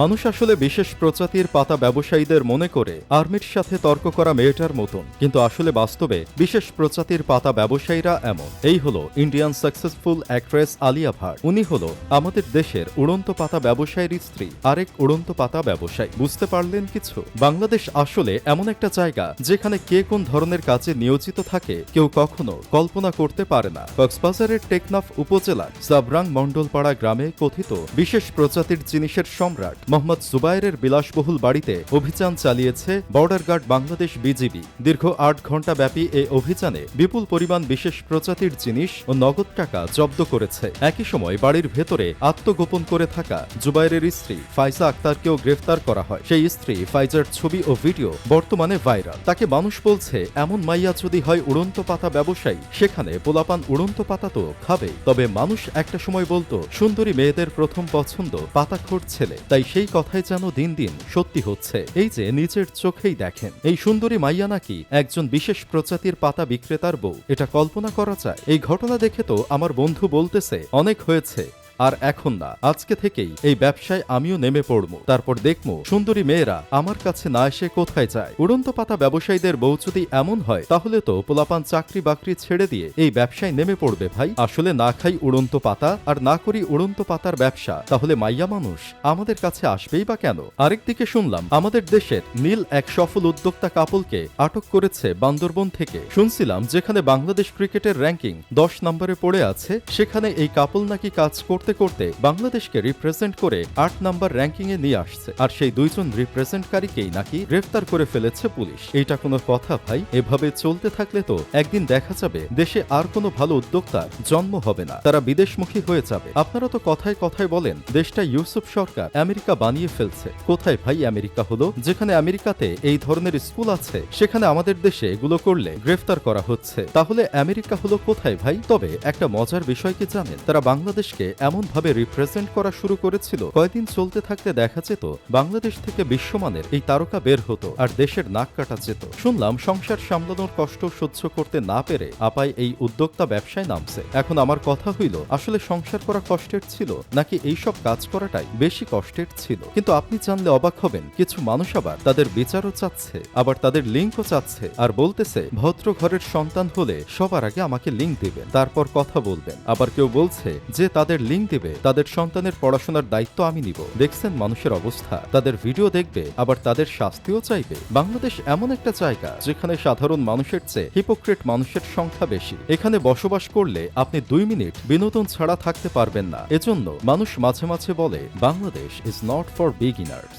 মানুষ আসলে বিশেষ প্রজাতির পাতা ব্যবসায়ীদের মনে করে, আর্মির সাথে তর্ক করা মেয়েটার মতন। কিন্তু আসলে বাস্তবে বিশেষ প্রজাতির পাতা ব্যবসায়ীরা এমন। এই হলো Indian successful actress Alia Bhatt উনি হলো আমাদের দেশের উড়ন্ত পাতা ব্যবসায়ীর স্ত্রী, আরেক উড়ন্ত পাতা ব্যবসায়ী। বুঝতে পারলেন কিছু? বাংলাদেশ আসলে এমন একটা জায়গা যেখানে কে কোন ধরনের কাজে নিয়োজিত থাকে কেউ কখনো কল্পনা করতে পারে না। কক্সবাজারের টেকনাফ উপজেলার সাবরাং মণ্ডলপাড়া গ্রামে কথিত বিশেষ প্রজাতির জিনিসের সম্রাট মোহাম্মদ জুবাইরের বিলাসবহুল বাড়িতে অভিযান চালিয়েছে বর্ডার গার্ড বাংলাদেশ বিজিবি। দীর্ঘ আট ঘণ্টা ব্যাপী এই অভিযানে বিপুল পরিমাণ বিশেষ প্রজাতির জিনিস ও নগদ টাকা জব্দ করেছে। একই সময় বাড়ির ভেতরে আত্মগোপন করে থাকা জুবাইরের স্ত্রী ফাইজা আক্তারকেও গ্রেফতার করা হয়। সেই স্ত্রী ফাইজার ছবি ও ভিডিও বর্তমানে ভাইরাল। তাকে মানুষ বলছে, এমন মাইয়া যদি হয় উড়ন্ত পাতা ব্যবসায়ী, সেখানে পোলাপান উড়ন্ত পাতা তো খাবে তবে মানুষ একটা সময় বলতো, সুন্দরী মেয়েদের প্রথম পছন্দ পাতাখোর ছেলে। তাই সেই কথাই যেন দিন দিন সত্যি হচ্ছে। এই যে নিজের চোখেই দেখেন, এই সুন্দরী মাইয়া নাকি একজন বিশেষ প্রজাতির পাতা বিক্রেতার বউ। এটা কল্পনা করা যায়। এই ঘটনা দেখে তো আমার বন্ধু বলতেছে, অনেক হয়েছে। আর এখন না, আজকে থেকেই এই ব্যবসায় আমিও নেমে পড়ব তারপর দেখব সুন্দরী মেয়েরা আমার কাছে না এসে কোথায় যায়? উড়ন্ত পাতা ব্যবসায়ীদের বউ যদি এমন হয়, তাহলে তো পোলাপান চাকরি বাকরি ছেড়ে দিয়ে এই ব্যবসায় নেমে পড়বে ভাই। আসলে না খাই উড়ন্ত পাতা আর না করি উড়ন্ত পাতার ব্যবসা, তাহলে মাইয়া মানুষ আমাদের কাছে আসবেই বা কেন? আরেকদিকে শুনলাম, আমাদের দেশের নীল এক সফল উদ্যোক্তা কাপলকে আটক করেছে বান্দরবন থেকে। শুনছিলাম, যেখানে বাংলাদেশ ক্রিকেটের র্যাঙ্কিং দশ নম্বরে পড়ে আছে, সেখানে এই কাপল নাকি কাজ করতে করতে করতে বাংলাদেশকে রিপ্রেজেন্ট করে আট নাম্বার র্যাঙ্কিং এ নিয়ে আসছে। আর সেই দুইজন রিপ্রেজেন্টকারীকেই নাকি গ্রেফতার করে ফেলেছে পুলিশ। এটা কোনো কথা ভাই, এভাবে চলতে থাকলে তো একদিন দেখা যাবে, দেশে আর কোনো ভালো উদ্যোক্তার জন্ম হবে না। তারা বিদেশমুখী হয়ে যাবে। আপনারা তো কথায় কথায় বলেন, দেশটা ইউসুফ সরকার, আমেরিকা বানিয়ে ফেলছে। কোথায় ভাই আমেরিকা হলো? যেখানে আমেরিকাতে এই ধরনের স্কুল আছে, সেখানে আমাদের দেশে এগুলো করলে গ্রেফতার করা হচ্ছে। তাহলে আমেরিকা হলো কোথায় ভাই? তবে একটা মজার বিষয় কি জানেন? তারা বাংলাদেশকে এমন ভাবে রিপ্রেজেন্ট করা শুরু করেছিল। কয়দিন চলতে থাকতে দেখা যেত, বাংলাদেশ থেকে বিশ্বমানের এই তারকা বের হতো আর দেশের নাক কাটা যেত। শুনলাম সংসার সামলানোর কষ্ট সহ্য করতে না পেরে আপায় এই উদ্যোক্তা ব্যবসায় নামছে। এখন আমার কথা হইল, আসলে সংসার করা কষ্টের ছিল নাকি এই সব কাজ করাটাই বেশি কষ্টের ছিল? কিন্তু আপনি জানলে অবাক হবেন, কিছু মানুষ আবার তাদের বিচারও চাচ্ছে, আবার তাদের লিঙ্কও চাচ্ছে আর বলতেছে, ভদ্র ঘরের সন্তান হলে সবার আগে আমাকে লিঙ্ক দিবেন। তারপর কথা বলবেন। আবার কেউ বলছে যে তাদের লিঙ্ক দিবে, তাদের সন্তানের পড়াশোনার দায়িত্ব আমি নিব। দেখছেন মানুষের অবস্থা। তাদের ভিডিও দেখবে, আবার তাদের শাস্তিও চাইবে। বাংলাদেশ এমন একটা জায়গা, যেখানে সাধারণ মানুষের চেয়ে হিপোক্রেট মানুষের সংখ্যা বেশি। এখানে বসবাস করলে আপনি দুই মিনিট বিনোদন ছাড়া থাকতে পারবেন না। এজন্য মানুষ মাঝে মাঝে বলে, Bangladesh is not for beginners